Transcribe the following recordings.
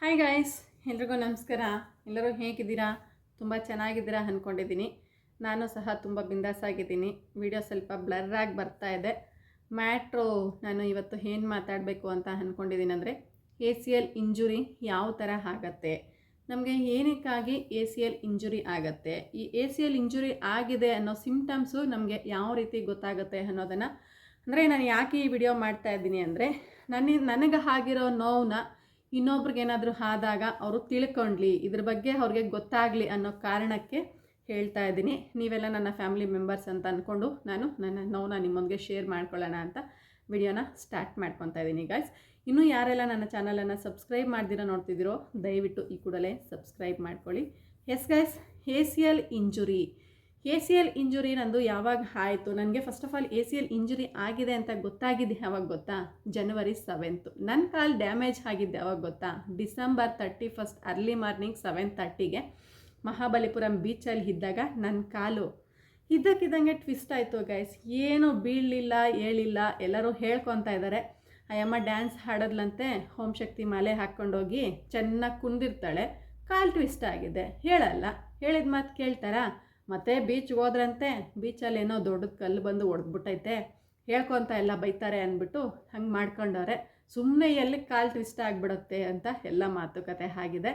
Hi guys ಎಲ್ರಿಗೂ ನಮಸ್ಕಾರ. ಎಲ್ಲರೂ ಹೇಗಿದ್ದೀರಾ? ತುಂಬ ಚೆನ್ನಾಗಿದ್ದೀರಾ ಅಂದ್ಕೊಂಡಿದ್ದೀನಿ ನಾನು ಸಹ ತುಂಬ ಬಿಂದಾಸಾಗಿದ್ದೀನಿ. ವಿಡಿಯೋ ಸ್ವಲ್ಪ ಬ್ಲರ್ರಾಗಿ ಬರ್ತಾ ಇದೆ. ಮ್ಯಾಟ್ರು ನಾನು ಇವತ್ತು ಏನು ಮಾತಾಡಬೇಕು ಅಂತ ಅಂದ್ಕೊಂಡಿದ್ದೀನಿ ಅಂದರೆ ಎ ಸಿ ಎಲ್ ಇಂಜುರಿ ಯಾವ ಥರ ಆಗತ್ತೆ? ನಮಗೆ ಏನಕ್ಕಾಗಿ ಎ ಸಿ ಎಲ್ ಇಂಜುರಿ ಆಗತ್ತೆ? ಈ ಎ ಸಿ ಎಲ್ ಇಂಜುರಿ ಆಗಿದೆ ಅನ್ನೋ ಸಿಮ್ಟಮ್ಸು ನಮಗೆ ಯಾವ ರೀತಿ ಗೊತ್ತಾಗುತ್ತೆ ಅನ್ನೋದನ್ನು, ಅಂದರೆ ನಾನು ಯಾಕೆ ಈ ವಿಡಿಯೋ ಮಾಡ್ತಾ ಇದ್ದೀನಿ ಅಂದರೆ, ನನ್ನ ನನಗೆ ಆಗಿರೋ ನೋವನ್ನ ಇನ್ನೊಬ್ರಿಗೆ ಏನಾದರೂ ಆದಾಗ ಅವರು ತಿಳ್ಕೊಂಡ್ಲಿ, ಇದ್ರ ಬಗ್ಗೆ ಅವ್ರಿಗೆ ಗೊತ್ತಾಗಲಿ ಅನ್ನೋ ಕಾರಣಕ್ಕೆ ಹೇಳ್ತಾ ಇದ್ದೀನಿ. ನೀವೆಲ್ಲ ನನ್ನ ಫ್ಯಾಮಿಲಿ ಮೆಂಬರ್ಸ್ ಅಂತ ಅಂದ್ಕೊಂಡು ನಾನು ನನ್ನ ನೋವನ್ನ ನಿಮ್ಮೊಂದಿಗೆ ಶೇರ್ ಮಾಡ್ಕೊಳ್ಳೋಣ ಅಂತ ವಿಡಿಯೋನ ಸ್ಟಾರ್ಟ್ ಮಾಡ್ಕೊತಾ ಇದ್ದೀನಿ ಗಾಯ್ಸ್ ಇನ್ನೂ ಯಾರೆಲ್ಲ ನನ್ನ ಚಾನಲನ್ನು ಸಬ್ಸ್ಕ್ರೈಬ್ ಮಾಡ್ದಿರೋ ನೋಡ್ತಿದ್ದೀರೋ, ದಯವಿಟ್ಟು ಈ ಕೂಡಲೇ ಸಬ್ಸ್ಕ್ರೈಬ್ ಮಾಡ್ಕೊಳ್ಳಿ. Yes guys A C L injury A C L injury ನಂದು ಯಾವಾಗ ಆಯಿತು? ನನಗೆ first of all A C L injury ಆಗಿದೆ ಅಂತ ಗೊತ್ತಾಗಿದ್ದು ಯಾವಾಗ ಗೊತ್ತಾ? ಜನವರಿ ಸೆವೆಂತು ನನ್ನ ಕಾಲು ಡ್ಯಾಮೇಜ್ ಆಗಿದ್ದೆ ಯಾವಾಗ ಗೊತ್ತಾ? December thirty first early morning seven ತರ್ಟಿಗೆ ಮಹಾಬಲಿಪುರಂ ಬೀಚಲ್ಲಿ ಇದ್ದಾಗ ನನ್ನ ಕಾಲು ಇದ್ದಕ್ಕಿದ್ದಂಗೆ ಟ್ವಿಸ್ಟ್ ಆಯಿತು ಗೈಸ್ ಏನು ಬೀಳಲಿಲ್ಲ ಹೇಳಿಲ್ಲ ಎಲ್ಲರೂ ಹೇಳ್ಕೊತಾ ಇದ್ದಾರೆ ಅಯ್ಯಮ್ಮ ಡ್ಯಾನ್ಸ್ ಹಾಡೋದ್ಲಂತೆ ಹೋಮ್ ಶಕ್ತಿ ಮಾಲೆ ಹಾಕ್ಕೊಂಡೋಗಿ ಚೆನ್ನಾಗಿ ಕುಂದಿರ್ತಾಳೆ. ಕಾಲು ಟ್ವಿಸ್ಟ್ ಆಗಿದೆ. ಹೇಳಲ್ಲ. ಹೇಳಿದ ಮಾತು ಕೇಳ್ತಾರಾ? ಮತ್ತೆ ಬೀಚ್ಗೆ ಹೋದ್ರಂತೆ ಬೀಚಲ್ಲಿ ಏನೋ ದೊಡ್ಡದು ಕಲ್ಲು ಬಂದು ಹೊಡೆದ್ಬಿಟ್ಟೈತೆ ಹೇಳ್ಕೊತ ಎಲ್ಲ ಬೈತಾರೆ ಅಂದ್ಬಿಟ್ಟು ಹಂಗೆ ಮಾಡ್ಕೊಂಡವ್ರೆ. ಸುಮ್ಮನೆ ಎಲ್ಲಿ ಕಾಲು ಟ್ವಿಸ್ಟ್ ಆಗಿಬಿಡುತ್ತೆ ಅಂತ ಎಲ್ಲ ಮಾತುಕತೆ ಆಗಿದೆ.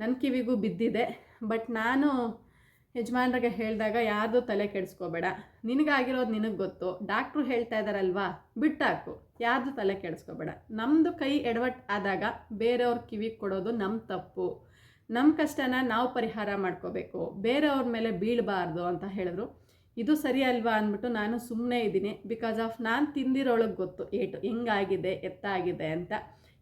ನನ್ನ ಕಿವಿಗೂ ಬಿದ್ದಿದೆ. ಬಟ್ ನಾನು ಯಜಮಾನ್ರಿಗೆ ಹೇಳಿದಾಗ ಯಾರ್ದು ತಲೆ ಕೆಡಿಸ್ಕೋಬೇಡ. ನಿನಗಾಗಿರೋದು ನಿನಗೆ ಗೊತ್ತು. ಡಾಕ್ಟ್ರು ಹೇಳ್ತಾ ಇದ್ದಾರಲ್ವಾ ಬಿಟ್ಟಾಕು. ಯಾರ್ದು ತಲೆ ಕೆಡಿಸ್ಕೋಬೇಡ. ನಮ್ಮದು ಕೈ ಎಡವಟ್ ಆದಾಗ ಬೇರೆಯವ್ರ ಕಿವಿಗೆ ಕೊಡೋದು ನಮ್ಮ ತಪ್ಪು. ನಮ್ಮ ಕಷ್ಟನ ನಾವು ಪರಿಹಾರ ಮಾಡ್ಕೋಬೇಕು, ಬೇರೆಯವ್ರ ಮೇಲೆ ಬೀಳಬಾರ್ದು ಅಂತ ಹೇಳಿದ್ರು. ಇದು ಸರಿ ಅಲ್ವಾ ಅಂದ್ಬಿಟ್ಟು ನಾನು ಸುಮ್ಮನೆ ಇದ್ದೀನಿ. ಬಿಕಾಸ್ ಆಫ್ ನಾನು ತಿಂದಿರೋಳಗೆ ಗೊತ್ತು, ಏಟು, ಹಿಂಗಾಗಿದೆ, ಎತ್ತಾಗಿದೆ ಅಂತ.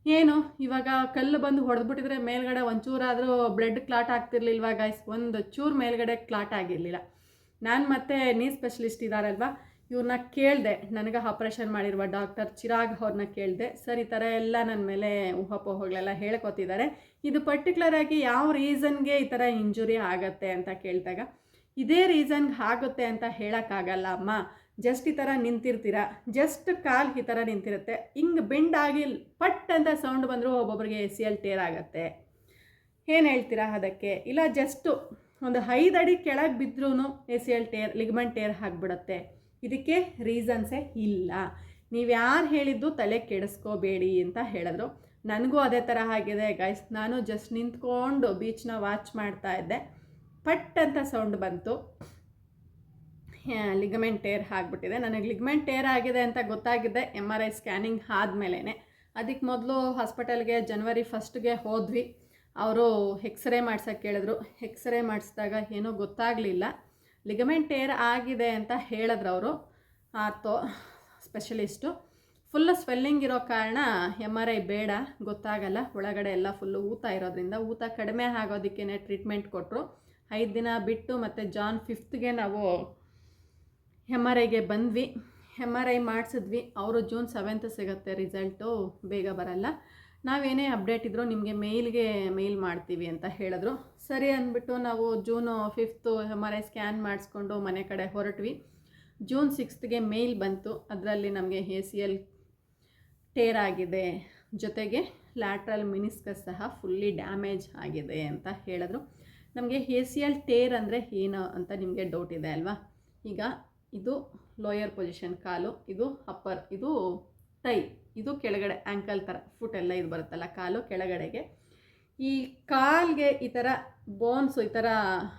ಏನು, ಇವಾಗ ಕಲ್ಲು ಬಂದು ಹೊಡೆದ್ಬಿಟ್ಟಿದ್ರೆ ಮೇಲ್ಗಡೆ ಒಂಚೂರಾದರೂ ಬ್ಲಡ್ ಕ್ಲಾಟ್ ಆಗ್ತಿರ್ಲಿಲ್ವಾ ಗೈಸ್ ಒಂದು ಚೂರು ಮೇಲ್ಗಡೆ ಕ್ಲಾಟ್ ಆಗಿರಲಿಲ್ಲ. ನಾನು ಮತ್ತೆ ನೀ ಸ್ಪೆಷಲಿಸ್ಟ್ ಇದ್ದಾರಲ್ವಾ ಇವ್ರನ್ನ ಕೇಳಿದೆ, ನನಗೆ ಆಪ್ರೇಷನ್ ಮಾಡಿರುವ ಡಾಕ್ಟರ್ ಚಿರಾಗ್ ಅವ್ರನ್ನ ಕೇಳಿದೆ, ಸರ್ ಈ ಥರ ಎಲ್ಲ ನನ್ನ ಮೇಲೆ ಊಹಾಪೋಹಗಳೆಲ್ಲ ಹೇಳ್ಕೊತಿದ್ದಾರೆ. ಇದು ಪರ್ಟಿಕ್ಯುಲರ್ ಆಗಿ ಯಾವ ರೀಸನ್ಗೆ ಈ ಥರ ಇಂಜುರಿ ಆಗತ್ತೆ ಅಂತ ಕೇಳಿದಾಗ, ಇದೇ ರೀಸನ್ಗೆ ಆಗುತ್ತೆ ಅಂತ ಹೇಳೋಕ್ಕಾಗಲ್ಲ, ಅಮ್ಮ. ಜಸ್ಟ್ ಈ ಥರ ನಿಂತಿರ್ತೀರ? ಜಸ್ಟ್ ಕಾಲು ಈ ಥರ ನಿಂತಿರುತ್ತೆ. ಹಿಂಗೆ ಬೆಂಡ್ ಆಗಿ ಪಟ್ ಅಂತ ಸೌಂಡ್ ಬಂದರೂ ಒಬ್ಬೊಬ್ಬರಿಗೆ ಎ ಸಿ ಎಲ್ ಟೇರ್ ಆಗುತ್ತೆ. ಏನು ಹೇಳ್ತೀರಾ ಅದಕ್ಕೆ? ಇಲ್ಲ ಜಸ್ಟು ಒಂದು ಐದು ಅಡಿ ಕೆಳಗೆ ಬಿದ್ದರೂ A C L tear ligament tear ಆಗಿಬಿಡುತ್ತೆ. ಇದಕ್ಕೆ ರೀಸನ್ಸೇ ಇಲ್ಲ. ನೀವು ಯಾರು ಹೇಳಿದ್ದು ತಲೆ ಕೆಡಿಸ್ಕೋಬೇಡಿ ಅಂತ ಹೇಳಿದ್ರು. ನನಗೂ ಅದೇ ಥರ ಆಗಿದೆ ಗೈಸ್ ನಾನು ಜಸ್ಟ್ ನಿಂತ್ಕೊಂಡು ಬೀಚ್ನ ವಾಚ್ ಮಾಡ್ತಾ ಇದ್ದೆ. ಪಟ್ ಅಂತ ಸೌಂಡ್ ಬಂತು ಲಿಗಮೆಂಟ್ ಟೇರ್ ಆಗಿಬಿಟ್ಟಿದೆ. ನನಗೆ ಲಿಗಮೆಂಟ್ ಟೇರ್ ಆಗಿದೆ ಅಂತ ಗೊತ್ತಾಗಿದೆ ಎಂ ಆರ್ ಐ ಸ್ಕ್ಯಾನಿಂಗ್ ಆದಮೇಲೆ ಅದಕ್ಕೆ ಮೊದಲು ಹಾಸ್ಪಿಟಲ್ಗೆ ಜನವರಿ ಫಸ್ಟ್ಗೆ ಹೋದ್ವಿ. ಅವರು ಎಕ್ಸ್ರೇ ಮಾಡ್ಸೋಕ್ಕೆ ಕೇಳಿದ್ರು. ಎಕ್ಸ್ರೇ ಮಾಡಿಸಿದಾಗ ಏನೂ ಗೊತ್ತಾಗಲಿಲ್ಲ. ಲಿಗಮೆಂಟ್ ಟೇರ್ ಆಗಿದೆ ಅಂತ ಹೇಳಿದ್ರು ಅವರು. ಆತೋ ಸ್ಪೆಷಲಿಸ್ಟು. ಫುಲ್ಲು ಸ್ವೆಲ್ಲಿಂಗ್ ಇರೋ ಕಾರಣ ಎಂ ಆರ್ ಐ ಬೇಡ, ಗೊತ್ತಾಗಲ್ಲ. ಒಳಗಡೆ ಎಲ್ಲ ಫುಲ್ಲು ಊತ ಇರೋದ್ರಿಂದ ಊತ ಕಡಿಮೆ ಆಗೋದಕ್ಕೇ ಟ್ರೀಟ್ಮೆಂಟ್ ಕೊಟ್ಟರು ಐದು ದಿನ ಬಿಟ್ಟು ಮತ್ತು ಜಾನ್ ಫಿಫ್ತ್ಗೆ ನಾವು ಎಂ ಆರ್ ಐಗೆ ಬಂದ್ವಿ. ಎಂ ಆರ್ ಐ ಮಾಡಿಸಿದ್ವಿ. ಅವರು ಜೂನ್ ಸೆವೆಂತ್ ಸಿಗುತ್ತೆ ರಿಸಲ್ಟು ಬೇಗ ಬರಲ್ಲ. ನಾವೇನೇ ಅಪ್ಡೇಟ್ ಇದ್ದರೂ ನಿಮಗೆ ಮೇಲ್ಗೆ ಮೇಲ್ ಮಾಡ್ತೀವಿ ಅಂತ ಹೇಳಿದ್ರು. ಸರಿ ಅಂದ್ಬಿಟ್ಟು ನಾವು June fifth M R I scan ಮಾಡಿಸ್ಕೊಂಡು ಮನೆ ಕಡೆ ಹೊರಟ್ವಿ. ಜೂನ್ ಸಿಕ್ಸ್ತ್ಗೆ ಮೇಲ್ ಬಂತು. ಅದರಲ್ಲಿ ನಮಗೆ ಎ ಸಿ ಎಲ್ ಟೇರ್ ಆಗಿದೆ. ಜೊತೆಗೆ ಲ್ಯಾಟ್ರಲ್ ಮಿನಿಸ್ಕಸ್ ಸಹ ಫುಲ್ಲಿ ಡ್ಯಾಮೇಜ್ ಆಗಿದೆ ಅಂತ ಹೇಳಿದ್ರು. ನಮಗೆ ಎ ಸಿ ಎಲ್ ಟೇರ್ ಅಂದರೆ ಏನು ಅಂತ ನಿಮಗೆ ಡೌಟ್ ಇದೆ ಅಲ್ವಾ? ಈಗ ಇದು ಲೋಯರ್ ಪೊಸಿಷನ್ ಕಾಲು, ಇದು ಅಪ್ಪರ್ ಇದು ಟೈ ಇದು ಕೆಳಗಡೆ ಆ್ಯಂಕಲ್ ಥರ ಫುಟ್ ಎಲ್ಲ ಇದು ಬರುತ್ತಲ್ಲ, ಕಾಲು ಕೆಳಗಡೆಗೆ. ಈ ಕಾಲ್ಗೆ ಈ ಥರ ಬೋನ್ಸು ಈ ಥರ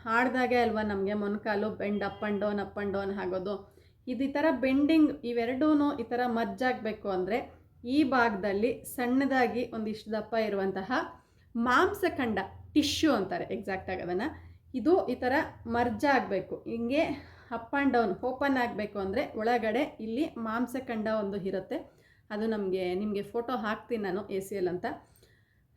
ಹಾಡ್ದಾಗೆ ಅಲ್ವಾ ನಮಗೆ ಮೊಣಕಾಲು bend up and down up and down ಆಗೋದು. ಇದು ಈ ಥರ ಬೆಂಡಿಂಗ್ ಇವೆರಡೂ ಈ ಥರ ಮಜ್ಜಾಗಬೇಕು ಅಂದರೆ ಈ ಭಾಗದಲ್ಲಿ ಸಣ್ಣದಾಗಿ ಒಂದಿಷ್ಟು ದಪ್ಪ ಇರುವಂತಹ ಮಾಂಸಖಂಡ ಟಿಶ್ಯೂ ಅಂತಾರೆ ಎಕ್ಸಾಕ್ಟಾಗಿ ಅದನ್ನು. ಇದು ಈ ಥರ ಮರ್ಜ್ ಆಗಬೇಕು. ಹಿಂಗೆ ಅಪ್ ಆ್ಯಂಡ್ ಡೌನ್ ಓಪನ್ ಆಗಬೇಕು ಅಂದರೆ ಒಳಗಡೆ ಇಲ್ಲಿ ಮಾಂಸಖಂಡ ಒಂದು ಇರುತ್ತೆ. ಅದು ನಮಗೆ, ನಿಮಗೆ ಫೋಟೋ ಹಾಕ್ತೀನಿ ನಾನು ಎ ಸಿ ಎಲ್ ಅಂತ.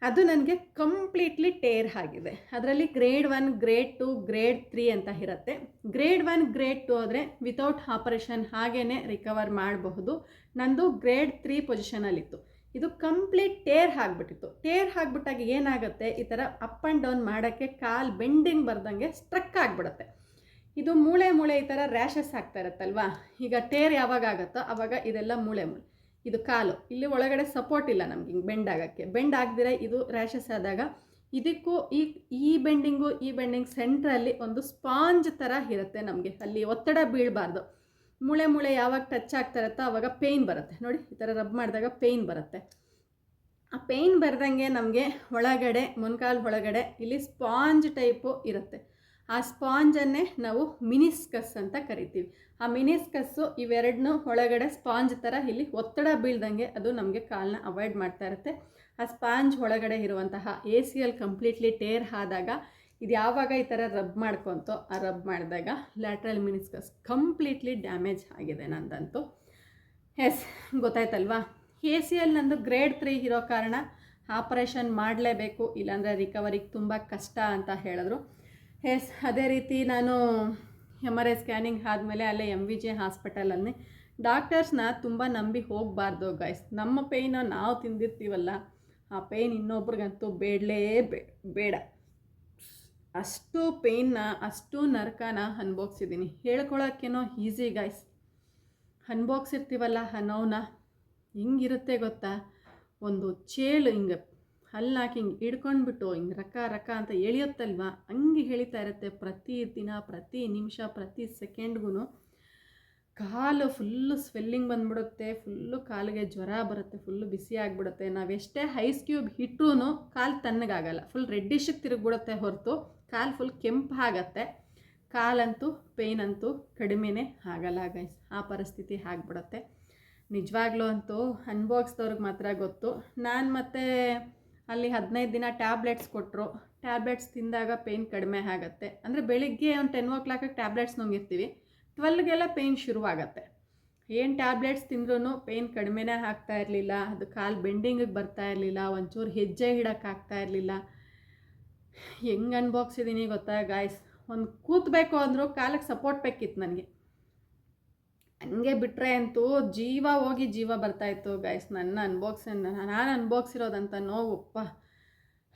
ಅದು ನನಗೆ ಕಂಪ್ಲೀಟ್ಲಿ ಟೇರ್ ಆಗಿದೆ. ಅದರಲ್ಲಿ grade one grade two grade three ಅಂತ ಇರುತ್ತೆ. ಗ್ರೇಡ್ ಒನ್ ಗ್ರೇಡ್ ಟು ಆದರೆ ವಿತೌಟ್ ಆಪರೇಷನ್ ಹಾಗೇ ರಿಕವರ್ ಮಾಡಬಹುದು. ನಂದು ಗ್ರೇಡ್ ತ್ರೀ ಪೊಸಿಷನಲ್ಲಿತ್ತು ಇದು ಕಂಪ್ಲೀಟ್ ಟೇರ್ ಆಗಿಬಿಟ್ಟಿತ್ತು. ಟೇರ್ ಆಗಿಬಿಟ್ಟಾಗ ಏನಾಗುತ್ತೆ? ಈ ಥರ ಅಪ್ ಆ್ಯಂಡ್ ಡೌನ್ ಮಾಡೋಕ್ಕೆ ಕಾಲು ಬೆಂಡಿಂಗ್ ಬರ್ದಂಗೆ ಸ್ಟ್ರಕ್ ಆಗಿಬಿಡುತ್ತೆ. ಇದು ಮೂಳೆ ಮೂಳೆ ಈ ಥರ ರ್ಯಾಷಸ್ ಆಗ್ತಾ ಇರುತ್ತಲ್ವಾ? ಈಗ ಟೇರ್ ಯಾವಾಗ ಆಗುತ್ತೋ ಆವಾಗ ಇದೆಲ್ಲ ಮೂಳೆ ಮೂಳೆ. ಇದು ಕಾಲು. ಇಲ್ಲಿ ಒಳಗಡೆ ಸಪೋರ್ಟ್ ಇಲ್ಲ ನಮ್ಗೆ ಹಿಂಗೆ ಬೆಂಡ್ ಆಗೋಕ್ಕೆ. ಬೆಂಡ್ ಆಗದಿರ ಇದು ರ್ಯಾಷಸ್ ಆದಾಗ ಇದಕ್ಕೂ ಈ ಈ ಬೆಂಡಿಂಗು ಈ ಬೆಂಡಿಂಗ್ ಸೆಂಟ್ರಲ್ಲಿ ಒಂದು ಸ್ಪಾಂಜ್ ಥರ ಇರುತ್ತೆ ನಮಗೆ. ಅಲ್ಲಿ ಒತ್ತಡ ಬೀಳಬಾರ್ದು. ಮೂಳೆ ಮೂಳೆ ಯಾವಾಗ ಟಚ್ ಆಗ್ತಾ ಇರುತ್ತೋ ಆವಾಗ ಪೇಯ್ನ್ ಬರುತ್ತೆ. ನೋಡಿ, ಈ ಥರ ರಬ್ ಮಾಡಿದಾಗ ಪೇಯ್ನ್ ಬರುತ್ತೆ. ಆ ಪೇಯ್ನ್ ಬರ್ದಂಗೆ ನಮಗೆ ಒಳಗಡೆ, ಮೊನ್ಕಾಲು ಒಳಗಡೆ ಇಲ್ಲಿ ಸ್ಪಾಂಜ್ ಟೈಪು ಇರುತ್ತೆ. ಆ ಸ್ಪಾಂಜನ್ನೇ ನಾವು ಮಿನಿಸ್ಕಸ್ ಅಂತ ಕರಿತೀವಿ. ಆ ಮಿನಿಸ್ಕಸ್ಸು ಇವೆರಡನ್ನೂ ಒಳಗಡೆ ಸ್ಪಾಂಜ್ ಥರ ಇಲ್ಲಿ ಒತ್ತಡ ಬೀಳ್ದಂಗೆ ಅದು ನಮಗೆ ಕಾಲನ್ನ ಅವಾಯ್ಡ್ ಮಾಡ್ತಾ ಇರುತ್ತೆ. ಆ ಸ್ಪಾಂಜ್ ಒಳಗಡೆ ಇರುವಂತಹ A C L completely tear ಆದಾಗ ಇದು ಯಾವಾಗ ಈ ಥರ ರಬ್ ಮಾಡ್ಕೊತೋ ಆ ರಬ್ ಮಾಡಿದಾಗ ಲ್ಯಾಟ್ರಲ್ ಮಿನಿಸ್ಕಸ್ ಕಂಪ್ಲೀಟ್ಲಿ ಡ್ಯಾಮೇಜ್ ಆಗಿದೆ ನಂದಂತೂ. ಎಸ್, ಗೊತ್ತಾಯ್ತಲ್ವಾ? ಎ ಸಿ ಎಲ್ ನಂದು ಗ್ರೇಡ್ ತ್ರೀ ಇರೋ ಕಾರಣ ಆಪರೇಷನ್ ಮಾಡಲೇಬೇಕು, ಇಲ್ಲಾಂದರೆ ರಿಕವರಿಗೆ ತುಂಬ ಕಷ್ಟ ಅಂತ ಹೇಳಿದ್ರು. ಎಸ್, ಅದೇ ರೀತಿ ನಾನು ಎಂ ಆರ್ ಐ ಸ್ಕ್ಯಾನಿಂಗ್ ಆದಮೇಲೆ ಅಲ್ಲೇ ಎಂ ವಿ ಜೆ ಹಾಸ್ಪಿಟಲಲ್ಲಿ ಡಾಕ್ಟರ್ಸ್ನ ತುಂಬ ನಂಬಿ ಹೋಗಬಾರ್ದು ಗೈಸ್ ನಮ್ಮ ಪೇಯ್ನ ನಾವು ತಿಂದಿರ್ತೀವಲ್ಲ, ಆ ಪೇಯ್ನ್ ಇನ್ನೊಬ್ರಿಗಂತೂ ಬೇಡಲೇ ಬೇಡ. ಅಷ್ಟು ಪೇಯ್ನ ಅಷ್ಟು ನರಕನ ಅನ್ಭೋಗ್ಸಿದ್ದೀನಿ ಹೇಳ್ಕೊಳೋಕ್ಕೇನೋ ಈಸಿ ಗೈಸ್ ಅನ್ಭೋಗ್ಸಿರ್ತೀವಲ್ಲ ಆ ನೋವನ್ನ ಹಿಂಗಿರುತ್ತೆ ಗೊತ್ತಾ? ಒಂದು ಚೇಳು ಹಿಂಗೆ ಹಲ್ಲು ಹಾಕಿ ಹಿಂಗೆ ಹಿಡ್ಕೊಂಡ್ಬಿಟ್ಟು ಹಿಂಗೆ ರಕ ರಕ ಅಂತ ಎಳಿಯುತ್ತಲ್ವ? ಹಂಗೆ ಹೇಳ್ತಾ ಇರುತ್ತೆ ಪ್ರತಿ ದಿನ, ಪ್ರತಿ ನಿಮಿಷ, ಪ್ರತಿ ಸೆಕೆಂಡ್ಗೂ ಕಾಲು ಫುಲ್ಲು ಸ್ವೆಲ್ಲಿಂಗ್ ಬಂದ್ಬಿಡುತ್ತೆ, ಫುಲ್ಲು ಕಾಲಿಗೆ ಜ್ವರ ಬರುತ್ತೆ, ಫುಲ್ಲು ಬಿಸಿ ಆಗಿಬಿಡುತ್ತೆ. ನಾವೆಷ್ಟೇ ಐಸ್ ಕ್ಯೂಬ್ ಇಟ್ಟರೂ ಕಾಲು ತಣ್ಣಗಾಗಲ್ಲ, ಫುಲ್ ರೆಡ್ಡಿಶಕ್ಕೆ ತಿರುಗಿಬಿಡುತ್ತೆ ಹೊರತು, ಕಾಲು ಫುಲ್ ಕೆಂಪು ಆಗತ್ತೆ. ಕಾಲಂತೂ ಪೇಯ್ನ್ ಅಂತೂ ಕಡಿಮೆನೇ ಆಗಲ್ಲ ಗೈಸ್ ಆ ಪರಿಸ್ಥಿತಿ ಆಗ್ಬಿಡುತ್ತೆ. ನಿಜವಾಗ್ಲೂ ಅಂತೂ ಅನ್ಭೋಗಿಸ್ದವ್ರಿಗೆ ಮಾತ್ರ ಗೊತ್ತು. ನಾನು ಮತ್ತೆ ಅಲ್ಲಿ ಹದಿನೈದು ದಿನ ಟ್ಯಾಬ್ಲೆಟ್ಸ್ ಕೊಟ್ಟರು ಟ್ಯಾಬ್ಲೆಟ್ಸ್ ತಿಂದಾಗ ಪೇಯ್ನ್ ಕಡಿಮೆ ಆಗುತ್ತೆ. ಅಂದರೆ ಬೆಳಿಗ್ಗೆ ಒಂದು ಟೆನ್ ಓ ಕ್ಲಾಕಿಗೆ ಟ್ಯಾಬ್ಲೆಟ್ಸ್ ನುಂಗಿರ್ತೀವಿ. ಟ್ವೆಲ್ಗೆಲ್ಲ ಪೇಯ್ನ್ ಶುರುವಾಗತ್ತೆ. ಏನು ಟ್ಯಾಬ್ಲೆಟ್ಸ್ ತಿಂದ್ರೂ ಪೇಯ್ನ್ ಕಡಿಮೆನೇ ಆಗ್ತಾ ಇರಲಿಲ್ಲ. ಅದು ಕಾಲು ಬೆಂಡಿಂಗಿಗೆ ಬರ್ತಾ ಇರಲಿಲ್ಲ. ಒಂಚೂರು ಹೆಜ್ಜೆ ಹಿಡೋಕ್ಕಾಗ್ತಾ ಇರಲಿಲ್ಲ. ಹೆಂಗೆ ಅನ್ಭೋಗ್ಸಿದ್ದೀನಿ ಗೊತ್ತಾ ಗಾಯ್ಸ್ ಒಂದು ಕೂತ್ಬೇಕು ಅಂದರೂ ಕಾಲಕ್ಕೆ ಸಪೋರ್ಟ್ ಬೇಕಿತ್ತು ನನಗೆ. ಹಂಗೆ ಬಿಟ್ಟರೆ ಅಂತೂ ಜೀವ ಹೋಗಿ ಜೀವ ಬರ್ತಾಯಿತ್ತು ಗೈಸ್ ನನ್ನ ಅನ್ಬಾಕ್ಸ್ ನಾನು ಅನ್ಭೋಗ್ಸಿರೋದಂಥ ನೋವುಪ್ಪ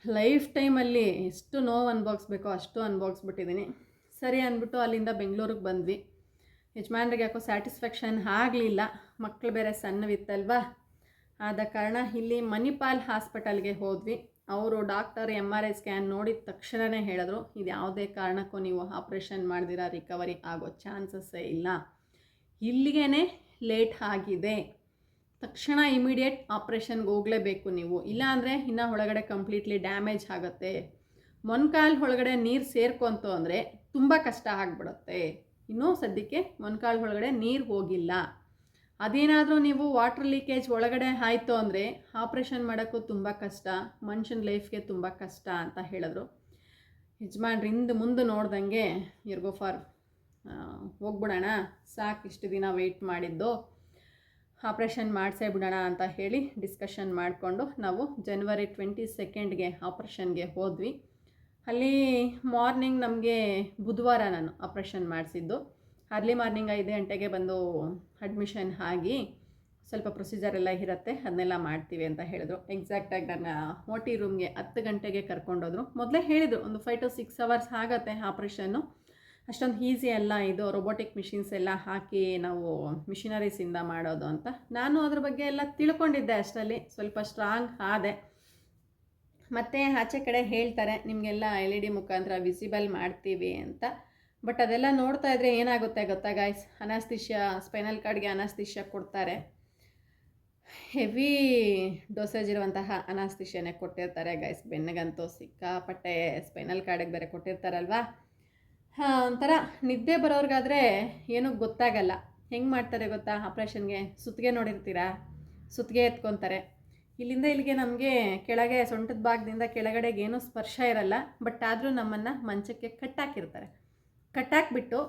ಲೈಫ್ ಟೈಮಲ್ಲಿ ಎಷ್ಟು ನೋವು ಅನ್ಭೋಗಿಸ್ಬೇಕೋ ಅಷ್ಟು ಅನ್ಭೋಗಿಸ್ಬಿಟ್ಟಿದ್ದೀನಿ ಸರಿ ಅಂದ್ಬಿಟ್ಟು ಅಲ್ಲಿಂದ ಬೆಂಗಳೂರಿಗೆ ಬಂದ್ವಿ. ಯಜಮಾನ್ರಿಗೆ ಯಾಕೋ ಸ್ಯಾಟಿಸ್ಫ್ಯಾಕ್ಷನ್ ಆಗಲಿಲ್ಲ. ಮಕ್ಕಳು ಬೇರೆ ಸಣ್ಣವಿತ್ತಲ್ವಾ? ಆದ ಕಾರಣ ಇಲ್ಲಿ ಮಣಿಪಾಲ್ ಹಾಸ್ಪಿಟಲ್ಗೆ ಹೋದ್ವಿ. ಅವರು doctor M R I scan ನೋಡಿದ ತಕ್ಷಣವೇ ಹೇಳಿದ್ರು ಇದು ಯಾವುದೇ ಕಾರಣಕ್ಕೂ ನೀವು ಆಪ್ರೇಷನ್ ಮಾಡಿದಿರ, ರಿಕವರಿ ಆಗೋ ಚಾನ್ಸಸ್ಸೇ ಇಲ್ಲ. ಇಲ್ಲಿಗೇ ಲೇಟ್ ಆಗಿದೆ. ತಕ್ಷಣ ಇಮಿಡಿಯೇಟ್ ಆಪ್ರೇಷನ್ಗೆ ಹೋಗಲೇಬೇಕು ನೀವು. ಇಲ್ಲಾಂದರೆ ಇನ್ನು ಒಳಗಡೆ ಕಂಪ್ಲೀಟ್ಲಿ ಡ್ಯಾಮೇಜ್ ಆಗುತ್ತೆ. ಮೊನ್ಕಾಲು ಒಳಗಡೆ ನೀರು ಸೇರ್ಕೊಂತು ಅಂದರೆ ತುಂಬ ಕಷ್ಟ ಆಗಿಬಿಡುತ್ತೆ. ಇನ್ನೂ ಸದ್ಯಕ್ಕೆ ಮೊನ್ಕಾಲು ಒಳಗಡೆ ನೀರು ಹೋಗಿಲ್ಲ. ಅದೇನಾದರೂ ನೀವು ವಾಟರ್ ಲೀಕೇಜ್ ಒಳಗಡೆ ಆಯಿತು ಅಂದರೆ ಆಪ್ರೇಷನ್ ಮಾಡೋಕ್ಕೂ ತುಂಬ ಕಷ್ಟ, ಮನುಷ್ಯನ ಲೈಫ್ಗೆ ತುಂಬ ಕಷ್ಟ ಅಂತ ಹೇಳಿದ್ರು. ಯಜಮಾನ್ರಿಂದ ಮುಂದೆ ನೋಡ್ದಂಗೆ ಇರ್ಗೋ ಫಾರ್ ಹೋಗ್ಬಿಡೋಣ. ಸಾಕು ಇಷ್ಟು ದಿನ ವೆಯ್ಟ್ ಮಾಡಿದ್ದು. ಆಪ್ರೇಷನ್ ಮಾಡಿಸೇ ಬಿಡೋಣ ಅಂತ ಹೇಳಿ ಡಿಸ್ಕಷನ್ ಮಾಡಿಕೊಂಡು ನಾವು ಜನವರಿ ಟ್ವೆಂಟಿ ಸೆಕೆಂಡ್ಗೆ ಆಪ್ರೇಷನ್ಗೆ ಹೋದ್ವಿ. ಅಲ್ಲಿ ಮಾರ್ನಿಂಗ್ ನಮಗೆ ಬುಧವಾರ ನಾನು ಆಪ್ರೇಷನ್ ಮಾಡಿಸಿದ್ದು. ಅರ್ಲಿ ಮಾರ್ನಿಂಗ್ ಐದು ಗಂಟೆಗೆ ಬಂದು ಅಡ್ಮಿಷನ್ ಆಗಿ ಸ್ವಲ್ಪ ಪ್ರೊಸೀಜರ್ ಎಲ್ಲ ಇರುತ್ತೆ, ಅದನ್ನೆಲ್ಲ ಮಾಡ್ತೀವಿ ಅಂತ ಹೇಳಿದ್ರು. ಎಕ್ಸಾಕ್ಟಾಗಿ ನನ್ನ ಓ ಟಿ ರೂಮ್ಗೆ ಹತ್ತು ಗಂಟೆಗೆ ಕರ್ಕೊಂಡೋದ್ರು. ಮೊದಲೇ ಹೇಳಿದರು, ಒಂದು ಫೈವ್ ಟು ಸಿಕ್ಸ್ ಅವರ್ಸ್ ಆಗುತ್ತೆ ಆಪ್ರೇಷನ್ನು ಅಷ್ಟೊಂದು ಈಸಿ ಅಲ್ಲ ಇದು ರೊಬೋಟಿಕ್ ಮಿಷಿನ್ಸ್ ಎಲ್ಲ ಹಾಕಿ ನಾವು ಮಿಷಿನರೀಸಿಂದ ಮಾಡೋದು ಅಂತ. ನಾನು ಅದ್ರ ಬಗ್ಗೆ ಎಲ್ಲ ತಿಳ್ಕೊಂಡಿದ್ದೆ ಅಷ್ಟರಲ್ಲಿ, ಸ್ವಲ್ಪ ಸ್ಟ್ರಾಂಗ್ ಆದೆ. ಮತ್ತು ಆಚೆ ಕಡೆ ಹೇಳ್ತಾರೆ, ನಿಮಗೆಲ್ಲ ಎಲ್ ಇ ಡಿ ಮುಖಾಂತರ ವಿಸಿಬಲ್ ಮಾಡ್ತೀವಿ ಅಂತ. ಬಟ್ ಅದೆಲ್ಲ ನೋಡ್ತಾ ಇದ್ರೆ ಏನಾಗುತ್ತೆ ಗೊತ್ತಾ ಗಾಯ್ಸ್ ಅನಾಸ್ತಿಷ್ಯ ಸ್ಪೈನಲ್ ಕಾರ್ಡ್ಗೆ ಅನಾಸ್ತಿಷ್ಯ ಕೊಡ್ತಾರೆ. ಹೆವಿ ಡೋಸೇಜ್ ಇರುವಂತಹ ಅನಾಸ್ತಿಷ್ಯನೇ ಕೊಟ್ಟಿರ್ತಾರೆ ಗೈಸ್ ಬೆನ್ನಗಂತೂ ಸಿಕ್ಕಾಪಟ್ಟೆ ಸ್ಪೈನಲ್ ಕಾರ್ಡಿಗೆ ಬೇರೆ ಕೊಟ್ಟಿರ್ತಾರಲ್ವಾ? ಒಂಥರ ನಿದ್ದೆ ಬರೋರ್ಗಾದರೆ ಏನೂ ಗೊತ್ತಾಗಲ್ಲ. ಹೆಂಗೆ ಮಾಡ್ತಾರೆ ಗೊತ್ತಾ ಆಪ್ರೇಷನ್ಗೆ? ಸುತ್ತಿಗೆ ನೋಡಿರ್ತೀರಾ? ಸುತ್ತಿಗೆ ಎತ್ಕೊತಾರೆ. ಇಲ್ಲಿಂದ ಇಲ್ಲಿಗೆ ನಮಗೆ ಕೆಳಗೆ ಸೊಂಟದ ಭಾಗದಿಂದ ಕೆಳಗಡೆಗೆ ಏನೂ ಸ್ಪರ್ಶ ಇರಲ್ಲ, ಬಟ್ ಆದರೂ ನಮ್ಮನ್ನು ಮಂಚಕ್ಕೆ ಕಟ್ಟಾಕಿರ್ತಾರೆ. ಕಟ್ಟಾಕ್ಬಿಟ್ಟು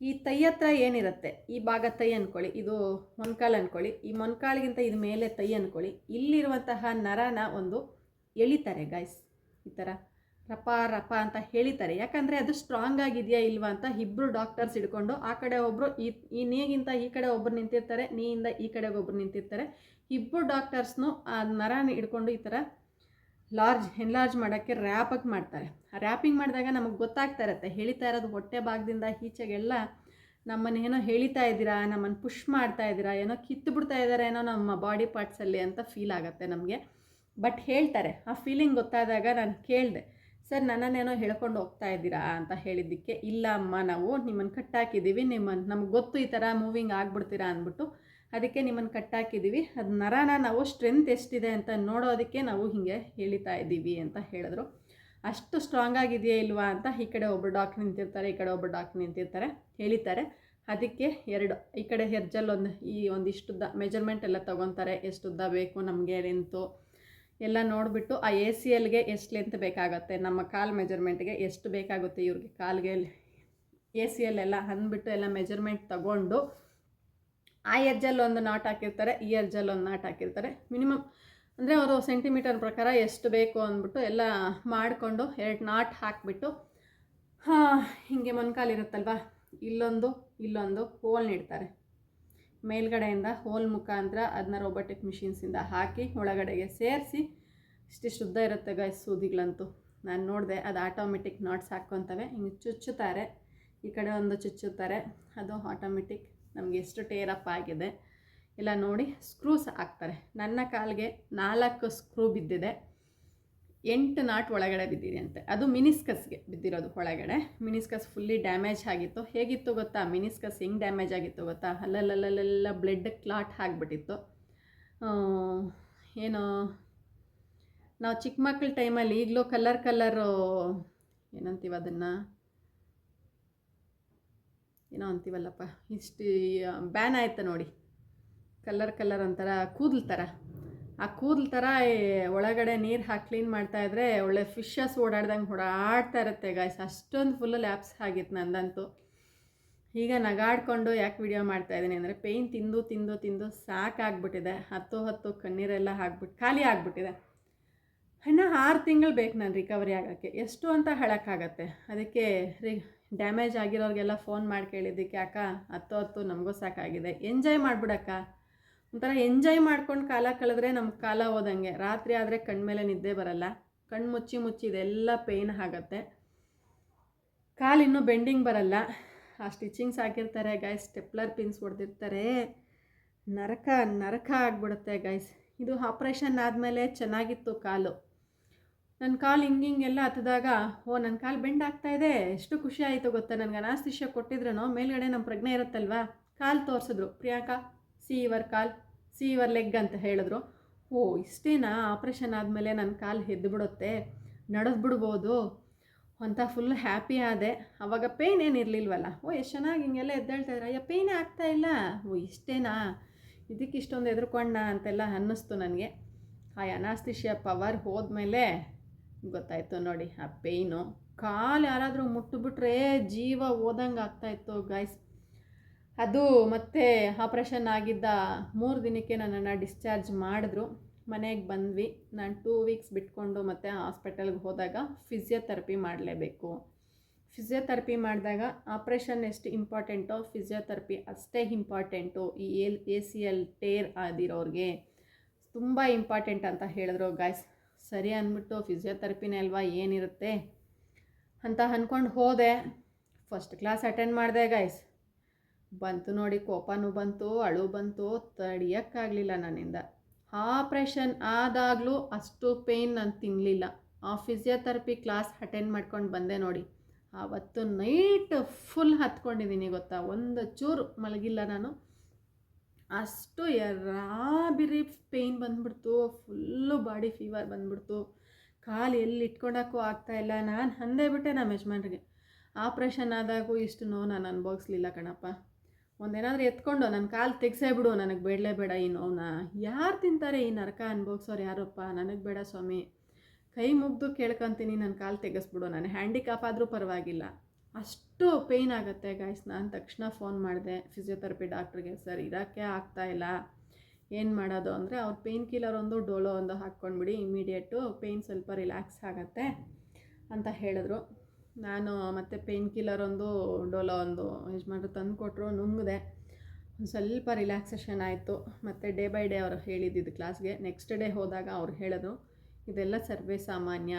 ಈ ತೈ ಹತ್ರ ಏನಿರುತ್ತೆ? ಈ ಭಾಗ ತೈ ಅಂದ್ಕೊಳ್ಳಿ ಇದು ಮೊಣಕಾಲು ಅಂದ್ಕೊಳ್ಳಿ ಈ ಮೊಣಕಾಲಿಗಿಂತ ಇದು ಮೇಲೆ ತೈ ಅಂದ್ಕೊಳ್ಳಿ ಇಲ್ಲಿರುವಂತಹ ನರನ ಒಂದು ಎಳಿತಾರೆ ಗಾಯ್ಸ್ ಈ ಥರ ರಪ ರಪ ಅಂತ ಹೇಳಿತಾರೆ. ಯಾಕಂದರೆ ಅದು ಸ್ಟ್ರಾಂಗ್ ಆಗಿದೆಯಾ ಇಲ್ವಾ ಅಂತ ಇಬ್ಬರು ಡಾಕ್ಟರ್ಸ್ ಹಿಡ್ಕೊಂಡು ಆ ಕಡೆ ಒಬ್ಬರು ಈ ನೀಗಿಂತ ಈ ಕಡೆ ಒಬ್ಬರು ನಿಂತಿರ್ತಾರೆ, ನೀಯಿಂದ ಈ ಕಡೆಗೆ ಒಬ್ಬರು ನಿಂತಿರ್ತಾರೆ. ಇಬ್ಬರು ಡಾಕ್ಟರ್ಸ್ನು ಆ ನರನ ಹಿಡ್ಕೊಂಡು ಈ ಥರ ಲಾರ್ಜ್ ಎನ್ಲಾರ್ಜ್ ಮಾಡೋಕ್ಕೆ ರ್ಯಾಪಾಗಿ ಮಾಡ್ತಾರೆ. ರ್ಯಾಪಿಂಗ್ ಮಾಡಿದಾಗ ನಮಗೆ ಗೊತ್ತಾಗ್ತಾ ಇರುತ್ತೆ, ಹೇಳಿತಾ ಇರೋದು ಹೊಟ್ಟೆ ಭಾಗದಿಂದ ಈಚೆಗೆಲ್ಲ ನಮ್ಮನ್ನೇನೋ ಹೇಳಿತಾ ಇದ್ದೀರಾ ನಮ್ಮನ್ನು ಪುಷ್ ಮಾಡ್ತಾ ಇದ್ದೀರಾ, ಏನೋ ಕಿತ್ತು ಬಿಡ್ತಾ ಇದ್ದಾರೆ ಏನೋ ನಮ್ಮ ಬಾಡಿ ಪಾರ್ಟ್ಸಲ್ಲಿ ಅಂತ ಫೀಲ್ ಆಗುತ್ತೆ ನಮಗೆ. ಬಟ್ ಹೇಳ್ತಾರೆ, ಆ ಫೀಲಿಂಗ್ ಗೊತ್ತಾದಾಗ ನಾನು ಕೇಳಿದೆ ಸರ್, ನನ್ನನ್ನೇನೋ ಹೇಳ್ಕೊಂಡು ಹೋಗ್ತಾ ಇದ್ದೀರಾ ಅಂತ ಹೇಳಿದ್ದಕ್ಕೆ, ಇಲ್ಲ ಅಮ್ಮ, ನಾವು ನಿಮ್ಮನ್ನು ಕಟ್ಟಾಕಿದ್ದೀವಿ, ನಿಮ್ಮನ್ನು ನಮ್ಗೆ ಗೊತ್ತು ಈ ಥರ ಮೂವಿಂಗ್ ಆಗಿಬಿಡ್ತೀರಾ ಅಂದ್ಬಿಟ್ಟು, ಅದಕ್ಕೆ ನಿಮ್ಮನ್ನು ಕಟ್ಟಾಕಿದ್ದೀವಿ. ಅದು ನರನ ನಾವು ಸ್ಟ್ರೆಂತ್ ಎಷ್ಟಿದೆ ಅಂತ ನೋಡೋದಕ್ಕೆ ನಾವು ಹೀಗೆ ಹೇಳಿತಾ ಇದ್ದೀವಿ ಅಂತ ಹೇಳಿದ್ರು. ಅಷ್ಟು ಸ್ಟ್ರಾಂಗ್ ಆಗಿದೆಯಾ ಇಲ್ವಾ? ಅಂತ ಈ ಕಡೆ ಒಬ್ಬರು ಡಾಕ್ಟ್ರ್ ನಿಂತಿರ್ತಾರೆ, ಈ ಕಡೆ ಒಬ್ಬರು ಡಾಕ್ಟ್ರ್ ನಿಂತಿರ್ತಾರೆ ಹೇಳಿತಾರೆ ಅದಕ್ಕೆ ಎರಡು, ಈ ಕಡೆ ಹೆರ್ಜಲ್ ಒಂದು, ಈ ಒಂದಿಷ್ಟುದ್ದ ಮೆಜರ್ಮೆಂಟ್ ಎಲ್ಲ ತೊಗೊತಾರೆ, ಎಷ್ಟುದ್ದ ಬೇಕು ನಮಗೆ ಲೆಂತು ಎಲ್ಲ ನೋಡಿಬಿಟ್ಟು ಆ ಎ ಸಿ ಎಲ್ಗೆ ಎಷ್ಟು ಲೆಂತ್ ಬೇಕಾಗುತ್ತೆ, ನಮ್ಮ ಕಾಲು ಮೆಜರ್ಮೆಂಟ್ಗೆ ಎಷ್ಟು ಬೇಕಾಗುತ್ತೆ ಇವ್ರಿಗೆ ಕಾಲಿಗೆ ಎ ಸಿ ಎಲ್ ಎಲ್ಲ ಅಂದ್ಬಿಟ್ಟು ಎಲ್ಲ ಮೆಜರ್ಮೆಂಟ್ ತಗೊಂಡು ಆ ಎರ್ಜಲ್ಲಿ ಒಂದು ನಾಟ್ ಹಾಕಿರ್ತಾರೆ, ಈ ಎರ್ಜಲ್ಲಿ ಒಂದು ನಾಟ್ ಹಾಕಿರ್ತಾರೆ. ಮಿನಿಮಮ್ ಅಂದರೆ ಅವರು ಸೆಂಟಿಮೀಟರ್ ಪ್ರಕಾರ ಎಷ್ಟು ಬೇಕು ಅಂದ್ಬಿಟ್ಟು ಎಲ್ಲ ಮಾಡಿಕೊಂಡು ಎರಡು ನಾಟ್ ಹಾಕಿಬಿಟ್ಟು, ಹಾಂ, ಹೀಗೆ ಮೊನ್ಕಾಲಿರುತ್ತಲ್ವ ಇಲ್ಲೊಂದು ಇಲ್ಲೊಂದು, ಹೋಲ್ ನೀಡ್ತಾರೆ. ಮೇಲ್ಗಡೆಯಿಂದ ಹೋಲ್ ಮುಖಾಂತರ ಅದನ್ನ ರೋಬೋಟಿಕ್ ಮಿಷಿನ್ಸಿಂದ ಹಾಕಿ ಒಳಗಡೆಗೆ ಸೇರಿಸಿ ಇಷ್ಟು ಶುದ್ಧ ಇರುತ್ತೆ ಗಾಯ ಸೂದಿಗಳಂತೂ. ನಾನು ನೋಡಿದೆ ಅದು ಆಟೋಮೆಟಿಕ್ ನಾಟ್ಸ್ ಹಾಕ್ಕೊತವೆ ಹಿಂಗೆ ಚುಚ್ಚುತ್ತಾರೆ. ಈ ಕಡೆ ಒಂದು ಚುಚ್ಚುತ್ತಾರೆ, ಅದು ಆಟೋಮೆಟಿಕ್ ನಮಗೆ ಎಷ್ಟು ಟೇರಪ್ ಆಗಿದೆ. ಇಲ್ಲ ನೋಡಿ ಸ್ಕ್ರೂಸ್ ಹಾಕ್ತಾರೆ. ನನ್ನ ಕಾಲಿಗೆ ನಾಲ್ಕು ಸ್ಕ್ರೂ ಬಿದ್ದಿದೆ. ಎಂಟು ನಾಟ್ ಒಳಗಡೆ ಬಿದ್ದಿದೆ ಅಂತೆ ಅದು ಮಿನಿಸ್ಕಸ್ಗೆ ಬಿದ್ದಿರೋದು ಒಳಗಡೆ. ಮಿನಿಸ್ಕಸ್ ಫುಲ್ಲಿ ಡ್ಯಾಮೇಜ್ ಆಗಿತ್ತು. ಹೇಗಿತ್ತು ಗೊತ್ತಾ? ಮಿನಿಸ್ಕಸ್ ಹೆಂಗೆ ಡ್ಯಾಮೇಜ್ ಆಗಿತ್ತು ಗೊತ್ತಾ? ಅಲ್ಲಲ್ಲಲ್ಲೆಲ್ಲ ಬ್ಲಡ್ ಕ್ಲಾಟ್ ಆಗಿಬಿಟ್ಟಿತ್ತು. ಏನು, ನಾವು ಚಿಕ್ಕ ಮಕ್ಕಳ ಟೈಮಲ್ಲಿ ಈಗಲೂ ಕಲರ್ ಕಲರು ಏನಂತೀವ ಅದನ್ನು? ಏನೋ ಅಂತೀವಲ್ಲಪ್ಪ? ಇಷ್ಟು ಬ್ಯಾನ್ ಆಯಿತು ನೋಡಿ. ಕಲರ್ ಕಲರ್ ಒಂಥರ ಕೂದಲು ಥರ ಆ ಕೂದಲು ಥರ ಒಳಗಡೆ ನೀರು ಹಾಕಿ ಕ್ಲೀನ್ ಮಾಡ್ತಾ ಮಾಡ್ತಾಯಿದ್ರೆ ಒಳ್ಳೆ ಫಿಶಸ್ ಓಡಾಡ್ದಂಗೆ ಓಡಾಡ್ತಾ ಇರುತ್ತೆ ಗಾಯ್ಸ್ ಅಷ್ಟೊಂದು ಫುಲ್ಲು ಲ್ಯಾಪ್ಸ್ ಆಗಿತ್ತು ನಂದಂತೂ. ಈಗ ನಗಾಡ್ಕೊಂಡು ಯಾಕೆ ವಿಡಿಯೋ ಮಾಡ್ತಾ ಇದ್ದೀನಿ ಅಂದರೆ ಪೇಯ್ನ್ ತಿಂದು ತಿಂದು ತಿಂದು ಸಾಕಾಗ್ಬಿಟ್ಟಿದೆ. ಹತ್ತು ಹತ್ತು ಕಣ್ಣೀರೆಲ್ಲ ಹಾಕ್ಬಿಟ್ಟು ಖಾಲಿ ಆಗಿಬಿಟ್ಟಿದೆ. ಇನ್ನು ಆರು ತಿಂಗಳು ಬೇಕು ನಾನು ರಿಕವರಿ ಆಗೋಕ್ಕೆ. ಎಷ್ಟು ಅಂತ ಹೇಳೋಕ್ಕಾಗತ್ತೆ. ಅದಕ್ಕೆ ರಿ ಡ್ಯಾಮೇಜ್ ಆಗಿರೋರಿಗೆಲ್ಲ ಫೋನ್ ಮಾಡಿ ಕೇಳಿದ್ದಕ್ಕೆ, ಅಕ್ಕ, ಹತ್ತು ಹತ್ತು ನಮಗೂ ಸಾಕಾಗಿದೆ. ಎಂಜಾಯ್ ಮಾಡಿಬಿಡಕ್ಕ. ಒಂಥರ ಎಂಜಾಯ್ ಮಾಡ್ಕೊಂಡು ಕಾಲ ಕಳೆದ್ರೆ ನಮ್ಗೆ ಕಾಲ ಹೋದಂಗೆ. ರಾತ್ರಿ ಆದರೆ ಕಣ್ಮೇಲೆ ನಿದ್ದೆ ಬರಲ್ಲ. ಕಣ್ಣು ಮುಚ್ಚಿ ಮುಚ್ಚಿ ಇದೆಲ್ಲ ಪೇಯ್ನ್ ಆಗುತ್ತೆ. ಕಾಲು ಇನ್ನೂ ಬೆಂಡಿಂಗ್ ಬರಲ್ಲ. ಆ ಸ್ಟಿಚಿಂಗ್ಸ್ ಹಾಕಿರ್ತಾರೆ ಗೈಸ್ ಸ್ಟೆಪ್ಲರ್ ಪಿನ್ಸ್ ಹೊಡೆದಿರ್ತಾರೆ. ನರಕ ನರಕ ಆಗಿಬಿಡುತ್ತೆ ಗೈಸ್ ಇದು ಆಪ್ರೇಷನ್ ಆದಮೇಲೆ ಚೆನ್ನಾಗಿತ್ತು ಕಾಲು. ನನ್ನ ಕಾಲು ಹಿಂಗೆ ಹಿಂಗೆಲ್ಲ ಹತ್ತಿದಾಗ ಓ ನನ್ನ ಕಾಲು ಬೆಂಡ್ ಆಗ್ತಾ ಇದೆ. ಎಷ್ಟು ಖುಷಿ ಆಯಿತು ಗೊತ್ತಾ? ನನಗೆ ಅನಾಸ್ತಿಷ್ಯ ಕೊಟ್ಟಿದ್ರೂ ಮೇಲ್ಗಡೆ ನಮ್ಮ ಪ್ರಜ್ಞೆ ಇರುತ್ತಲ್ವಾ? ಕಾಲು ತೋರಿಸಿದ್ರು. ಪ್ರಿಯಾಂಕಾ? ಸಿ ಇವರ್ ಕಾಲ್ ಸಿ ಇವರ್ ಲೆಗ್ ಅಂತ ಹೇಳಿದ್ರು. ಓ, ಇಷ್ಟೇನಾ? ಆಪ್ರೇಷನ್ ಆದಮೇಲೆ ನನ್ನ ಕಾಲು ಎದ್ದು ಬಿಡುತ್ತೆ. ನಡೆದ್ಬಿಡ್ಬೋದು ಅಂತ ಫುಲ್ ಹ್ಯಾಪಿ ಆದೆ. ಅವಾಗ ಪೇಯ್ನ್ ಏನು ಇರಲಿಲ್ವಲ್ಲ? ಓ, ಎಷ್ಟು ಚೆನ್ನಾಗಿ ಹಿಂಗೆಲ್ಲ ಎದ್ದೇಳ್ತಾ ಇದ್ರೆ ಅಯ್ಯ ಆಗ್ತಾ ಇಲ್ಲ. ಓ, ಇಷ್ಟೇನಾ? ಇದಕ್ಕೆ ಇಷ್ಟೊಂದು ಎದುರ್ಕೊಂಡ ಅಂತೆಲ್ಲ ಅನ್ನಿಸ್ತು ನನಗೆ. ಆ ಅನಾಸ್ತಿಷ್ಯ ಪವರ್ ಹೋದ್ಮೇಲೆ ಗೊತ್ತಾಯಿತು ನೋಡಿ, ಆ ಪೇಯ್ನು ಕಾಲು ಯಾರಾದರೂ ಮುಟ್ಟುಬಿಟ್ರೆ ಜೀವ ಓದಂಗೆ ಆಗ್ತಾಯಿತ್ತು ಗೈಸ್ ಅದು ಮತ್ತೆ ಆಪ್ರೇಷನ್ ಆಗಿದ್ದ ಮೂರು ದಿನಕ್ಕೆ ನನ್ನನ್ನು ಡಿಸ್ಚಾರ್ಜ್ ಮಾಡಿದ್ರು. ಮನೆಗೆ ಬಂದ್ವಿ. ನಾನು ಟೂ ವೀಕ್ಸ್ ಬಿಟ್ಕೊಂಡು ಮತ್ತೆ ಹಾಸ್ಪಿಟಲ್ಗೆ ಹೋದಾಗ ಫಿಸಿಯೋಥೆರಪಿ ಮಾಡಲೇಬೇಕು. ಫಿಸಿಯೋಥೆರಪಿ ಮಾಡಿದಾಗ ಆಪ್ರೇಷನ್ ಎಷ್ಟು ಇಂಪಾರ್ಟೆಂಟೋ ಫಿಸಿಯೋಥೆರಪಿ ಅಷ್ಟೇ ಇಂಪಾರ್ಟೆಂಟು ಈ L A C L tear ಆದಿರೋರಿಗೆ ತುಂಬ ಇಂಪಾರ್ಟೆಂಟ್ ಅಂತ ಹೇಳಿದ್ರು. ಗಾಯ್ಸ್ ಸರಿ ಅಂದ್ಬಿಟ್ಟು ಫಿಸಿಯೋಥೆರಪಿನೇ ಅಲ್ವಾ, ಏನಿರುತ್ತೆ ಅಂತ ಅಂದ್ಕೊಂಡು ಹೋದೆ. ಫಸ್ಟ್ ಕ್ಲಾಸ್ ಅಟೆಂಡ್ ಮಾಡಿದೆ ಗಾಯ್ಸ್ ಬಂತು ನೋಡಿ, ಕೋಪನೂ ಬಂತು, ಅಳು ಬಂತು, ತಡಿಯೋಕ್ಕಾಗಲಿಲ್ಲ ನನ್ನಿಂದ. ಆಪ್ರೇಷನ್ ಆದಾಗಲೂ ಅಷ್ಟು ಪೇಯ್ನ್ ನಾನು ತಿನ್ನಲಿಲ್ಲ ಆ ಫಿಸಿಯೋಥೆರಪಿ ಕ್ಲಾಸ್ ಅಟೆಂಡ್ ಮಾಡ್ಕೊಂಡು ಬಂದೆ ನೋಡಿ. ಆವತ್ತು ನೈಟ್ ಫುಲ್ ಹತ್ಕೊಂಡಿದ್ದೀನಿ ಗೊತ್ತಾ? ಒಂದು ಚೂರು ಮಲಗಿಲ್ಲ ನಾನು. ಅಷ್ಟು ಎರಾಬಿರಿ ಪೇಯ್ನ್ ಬಂದ್ಬಿಡ್ತು, ಫುಲ್ಲು ಬಾಡಿ ಫೀವರ್ ಬಂದ್ಬಿಡ್ತು. ಕಾಲು ಎಲ್ಲಿ ಇಟ್ಕೊಳಕ್ಕೂ ಆಗ್ತಾಯಿಲ್ಲ ನಾನು ಅಂದೇ ಬಿಟ್ಟೆ ನಮ್ಮ ಯಜಮಾನ್ರಿಗೆ. ಆಪ್ರೇಷನ್ ಆದಾಗೂ ಇಷ್ಟು ನೋವು ನಾನು ಅನುಭವಿಸ್ಲಿಲ್ಲ ಕಣಪ್ಪ. ಒಂದೇನಾದರೂ ಎತ್ಕೊಂಡು ನನ್ನ ಕಾಲು ತೆಗ್ಸೇ ಬಿಡು, ನನಗೆ ಬೇಡಲೇ ಬೇಡ ಈ ನೋವನ್ನ ಯಾರು ತಿಂತಾರೆ ಈ ನರಕ ಅನ್ಭೋಗ್ಸೋರು ಯಾರಪ್ಪ? ನನಗೆ ಬೇಡ ಸ್ವಾಮಿ. ಕೈ ಮುಗ್ದು ಕೇಳ್ಕೊತೀನಿ ನನ್ನ ಕಾಲು ತೆಗೆಸ್ಬಿಡು. ನಾನು ಹ್ಯಾಂಡಿಕ್ಯಾಪ್ ಆದರೂ ಪರವಾಗಿಲ್ಲ. ಅಷ್ಟು ಪೇಯ್ನ್ ಆಗುತ್ತೆ ಗಾಯ್ಸ್. ನಾನು ತಕ್ಷಣ ಫೋನ್ ಮಾಡಿದೆ ಫಿಸಿಯೋಥೆರಪಿ ಡಾಕ್ಟ್ರಿಗೆ, ಸರ್ ಇರೋಕ್ಕೆ ಆಗ್ತಾಯಿಲ್ಲ ಏನು ಮಾಡೋದು? ಅಂದರೆ, ಅವ್ರು ಪೇಯ್ನ್ ಕಿಲ್ಲರ್ ಒಂದು ಡೋಲೋ ಒಂದು ಹಾಕ್ಕೊಂಡ್ಬಿಡಿ, ಇಮಿಡಿಯೇಟು ಪೇಯ್ನ್ ಸ್ವಲ್ಪ ರಿಲ್ಯಾಕ್ಸ್ ಆಗುತ್ತೆ ಅಂತ ಹೇಳಿದ್ರು. ನಾನು ಮತ್ತು ಪೇನ್ ಕಿಲ್ಲರ್ ಒಂದು ಡೋಲೋ ಒಂದು ಯಜಮಾನ್ರು ತಂದು ಕೊಟ್ಟರು ನುಂಗಿದೆ. ಒಂದು ಸ್ವಲ್ಪ ರಿಲ್ಯಾಕ್ಸೇಷನ್ ಆಯಿತು. ಮತ್ತು ಡೇ ಬೈ ಡೇ ಅವರು ಹೇಳಿದ್ದಿದ್ದು ಕ್ಲಾಸ್ಗೆ ನೆಕ್ಸ್ಟ್ ಡೇ ಹೋದಾಗ ಅವ್ರು ಹೇಳೋದು, ಇದೆಲ್ಲ ಸರ್ವೇ ಸಾಮಾನ್ಯ.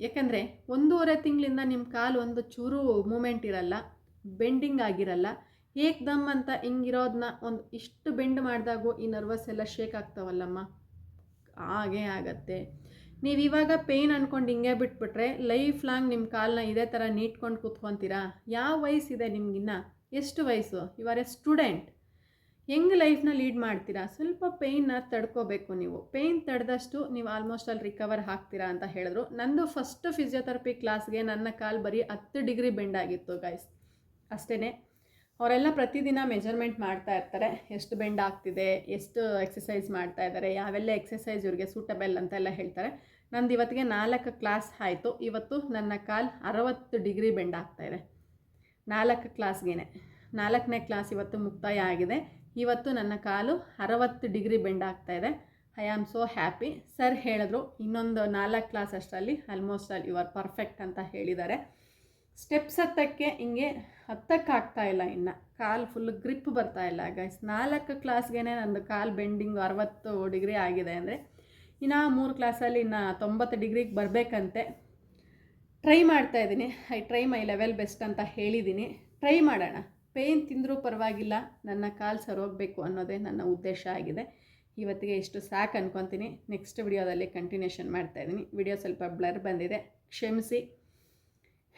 ಯಾಕಂದರೆ ಒಂದೂವರೆ ತಿಂಗಳಿಂದ ನಿಮ್ಮ ಕಾಲು ಒಂದು ಚೂರು ಮೂಮೆಂಟ್ ಇರಲ್ಲ ಬೆಂಡಿಂಗ್ ಆಗಿರಲ್ಲ. ಏಕ್ದಮ್ ಅಂತ ಹಿಂಗಿರೋದನ್ನ ಒಂದು ಇಷ್ಟು ಬೆಂಡ್ ಮಾಡಿದಾಗೂ ಈ ನರ್ವಸ್ ಎಲ್ಲ ಶೇಕ್ ಆಗ್ತಾವಲ್ಲಮ್ಮ. ಹಾಗೇ ಆಗತ್ತೆ. ನೀವು ಇವಾಗ ಪೇಯ್ನ್ ಅಂದ್ಕೊಂಡು ಹಿಂಗೆ ಬಿಟ್ಬಿಟ್ರೆ ಲೈಫ್ ಲಾಂಗ್ ನಿಮ್ಮ ಕಾಲನ್ನ ಇದೇ ಥರ ನೀಟ್ಕೊಂಡು ಕೂತ್ಕೊತೀರಾ? ಯಾವ ವಯಸ್ಸಿದೆ ನಿಮಗಿನ್ನ? ಎಷ್ಟು ವಯಸ್ಸು? ಯು ಆರ್ ಎ ಸ್ಟೂಡೆಂಟ್ ಹೆಂಗೆ ಲೈಫ್ನ ಲೀಡ್ ಮಾಡ್ತೀರಾ? ಸ್ವಲ್ಪ ಪೇಯ್ನ ತಡ್ಕೋಬೇಕು ನೀವು. ಪೇಯ್ನ್ ತಡೆದಷ್ಟು ನೀವು ಆಲ್ಮೋಸ್ಟ್ ಅಲ್ಲಿ ರಿಕವರ್ ಆಗ್ತೀರಾ ಅಂತ ಹೇಳಿದ್ರು. ನಂದು ಫಸ್ಟ್ ಫಿಸಿಯೋಥೆರಪಿ ಕ್ಲಾಸ್ಗೆ ನನ್ನ ಕಾಲು ಬರೀ ಹತ್ತು ಡಿಗ್ರಿ ಬೆಂಡ್ ಆಗಿತ್ತು ಗೈಸ್ ಅಷ್ಟೇ ಅವರೆಲ್ಲ ಪ್ರತಿದಿನ ಮೆಜರ್ಮೆಂಟ್ ಮಾಡ್ತಾ ಇರ್ತಾರೆ. ಎಷ್ಟು ಬೆಂಡ್ ಆಗ್ತಿದೆ, ಎಷ್ಟು ಎಕ್ಸಸೈಸ್ ಮಾಡ್ತಾ ಇದ್ದಾರೆ, ಯಾವೆಲ್ಲ ಎಕ್ಸಸೈಸ್ ಇವ್ರಿಗೆ ಸೂಟಬಲ್ ಅಂತೆಲ್ಲ ಹೇಳ್ತಾರೆ. ನಂದು ಇವತ್ತಿಗೆ ನಾಲ್ಕು ಕ್ಲಾಸ್ ಆಯಿತು. ಇವತ್ತು ನನ್ನ ಕಾಲು ಅರವತ್ತು ಡಿಗ್ರಿ ಬೆಂಡ್ ಆಗ್ತಾಯಿದೆ ನಾಲ್ಕು ಕ್ಲಾಸ್ಗೇನೆ ನಾಲ್ಕನೇ ಕ್ಲಾಸ್ ಇವತ್ತು ಮುಕ್ತಾಯ ಆಗಿದೆ. ಇವತ್ತು ನನ್ನ ಕಾಲು ಅರವತ್ತು ಡಿಗ್ರಿ ಬೆಂಡ್ ಆಗ್ತಾಯಿದೆ I am so happy sir ಹೇಳಿದ್ರು, ಇನ್ನೊಂದು ನಾಲ್ಕು ಕ್ಲಾಸ್ ಅಷ್ಟರಲ್ಲಿ almost all you are perfect ಅಂತ ಹೇಳಿದ್ದಾರೆ. ಸ್ಟೆಪ್ಸ್ ಹತ್ತಕ್ಕೆ ಹಿಂಗೆ ಹತ್ತಕ್ಕಾಗ್ತಾ ಇಲ್ಲ ಇನ್ನು. ಕಾಲು ಫುಲ್ ಗ್ರಿಪ್ ಬರ್ತಾ ಇಲ್ಲ. ಗೈಸ್ ನಾಲ್ಕು ಕ್ಲಾಸ್ಗೆ ನಂದು ಕಾಲು ಬೆಂಡಿಂಗ್ ಅರವತ್ತು ಡಿಗ್ರಿ ಆಗಿದೆ ಅಂದರೆ ಇನ್ನು ಮೂರು ಕ್ಲಾಸಲ್ಲಿ ಇನ್ನು ತೊಂಬತ್ತು ಡಿಗ್ರಿಗೆ ಬರಬೇಕಂತೆ. ಟ್ರೈ ಮಾಡ್ತಾ ಇದ್ದೀನಿ. I try my level best ಅಂತ ಹೇಳಿದ್ದೀನಿ. ಟ್ರೈ ಮಾಡೋಣ. ಪೇಯ್ನ್ ತಿಂದರೂ ಪರವಾಗಿಲ್ಲ. ನನ್ನ ಕಾಲು ಸರೋಗಬೇಕು ಅನ್ನೋದೇ ನನ್ನ ಉದ್ದೇಶ ಆಗಿದೆ. ಇವತ್ತಿಗೆ ಇಷ್ಟು ಸಾಕು ಅನ್ಕೊತೀನಿ. ನೆಕ್ಸ್ಟ್ ವಿಡಿಯೋದಲ್ಲಿ ಕಂಟಿನ್ಯೂಷನ್ ಮಾಡ್ತಾಯಿದ್ದೀನಿ ವಿಡಿಯೋ ಸ್ವಲ್ಪ ಬ್ಲರ್ ಬಂದಿದೆ. ಕ್ಷಮಿಸಿ.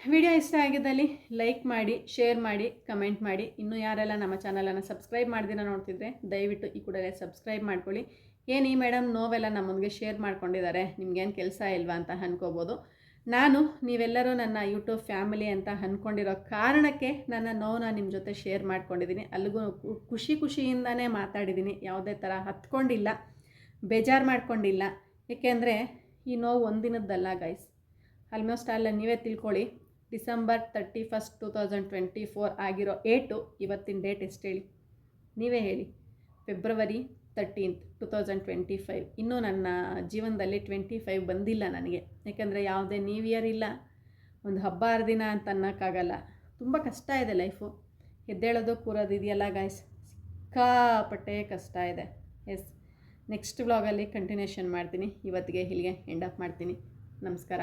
ವಿಡಿಯೋ ಇಷ್ಟ ಆಗಿದ್ದಲ್ಲಿ ಲೈಕ್ ಮಾಡಿ, ಶೇರ್ ಮಾಡಿ, ಕಮೆಂಟ್ ಮಾಡಿ. ಇನ್ನೂ ಯಾರೆಲ್ಲ ನಮ್ಮ ಚಾನಲನ್ನು ಸಬ್ಸ್ಕ್ರೈಬ್ ಮಾಡ್ದಿರ ನೋಡ್ತಿದ್ರೆ ದಯವಿಟ್ಟು ಈ ಕೂಡಲೇ ಸಬ್ಸ್ಕ್ರೈಬ್ ಮಾಡ್ಕೊಳ್ಳಿ. ಏನು ಈ ಮೇಡಮ್ ನೋವೆಲ್ಲ ನಮ್ಮೊಂದಿಗೆ ಶೇರ್ ಮಾಡ್ಕೊಂಡಿದ್ದಾರೆ, ನಿಮ್ಗೇನು ಕೆಲಸ ಇಲ್ವಾ ಅಂತ ಅನ್ಕೋಬೋದು. ನಾನು, ನೀವೆಲ್ಲರೂ ನನ್ನ ಯೂಟ್ಯೂಬ್ ಫ್ಯಾಮಿಲಿ ಅಂತ ಅಂದ್ಕೊಂಡಿರೋ ಕಾರಣಕ್ಕೆ ನನ್ನ ನೋವನ್ನ ನಿಮ್ಮ ಜೊತೆ ಶೇರ್ ಮಾಡ್ಕೊಂಡಿದ್ದೀನಿ. ಅಲ್ಲಿಗೂ ಖುಷಿ ಖುಷಿಯಿಂದನೇ ಮಾತಾಡಿದ್ದೀನಿ. ಯಾವುದೇ ಥರ ಹತ್ಕೊಂಡಿಲ್ಲ, ಬೇಜಾರು ಮಾಡ್ಕೊಂಡಿಲ್ಲ. ಏಕೆಂದರೆ ಈ ನೋವು ಒಂದಿನದ್ದಲ್ಲ ಗೈಸ್ ಆಲ್ಮೋಸ್ಟ್ ಅಲ್ಲ, ನೀವೇ ತಿಳ್ಕೊಳ್ಳಿ. December thirty first two thousand twenty four ಆಗಿರೋ ಏಟು ಇವತ್ತಿನ ಡೇಟ್ ಎಷ್ಟು ಹೇಳಿ? ನೀವೇ ಹೇಳಿ. February thirteenth two thousand twenty five ಇನ್ನೂ ನನ್ನ ಜೀವನದಲ್ಲಿ ಟ್ವೆಂಟಿ ಫೈವ್ ಬಂದಿಲ್ಲ ನನಗೆ. ಯಾಕೆಂದರೆ ಯಾವುದೇ ನ್ಯೂ ಇಯರ್ ಇಲ್ಲ. ಒಂದು ಹಬ್ಬ ಹರಿದಿನ ಅಂತ ಅನ್ನೋಕ್ಕಾಗಲ್ಲ. ತುಂಬ ಕಷ್ಟ ಇದೆ ಲೈಫು ಎದ್ದೇಳೋದು ಕೂರೋದು ಇದೆಯಲ್ಲ ಗಾಯ್ಸ್ ಸಿಕ್ಕಾಪಟ್ಟೆ ಕಷ್ಟ ಇದೆ. ಎಸ್ ನೆಕ್ಸ್ಟ್ ವ್ಲಾಗಲ್ಲಿ ಕಂಟಿನ್ಯೂಷನ್ ಮಾಡ್ತೀನಿ. ಇವತ್ತಿಗೆ ಇಲ್ಲಿಗೆ ಎಂಡ್ ಅಪ್ ಮಾಡ್ತೀನಿ. ನಮಸ್ಕಾರ.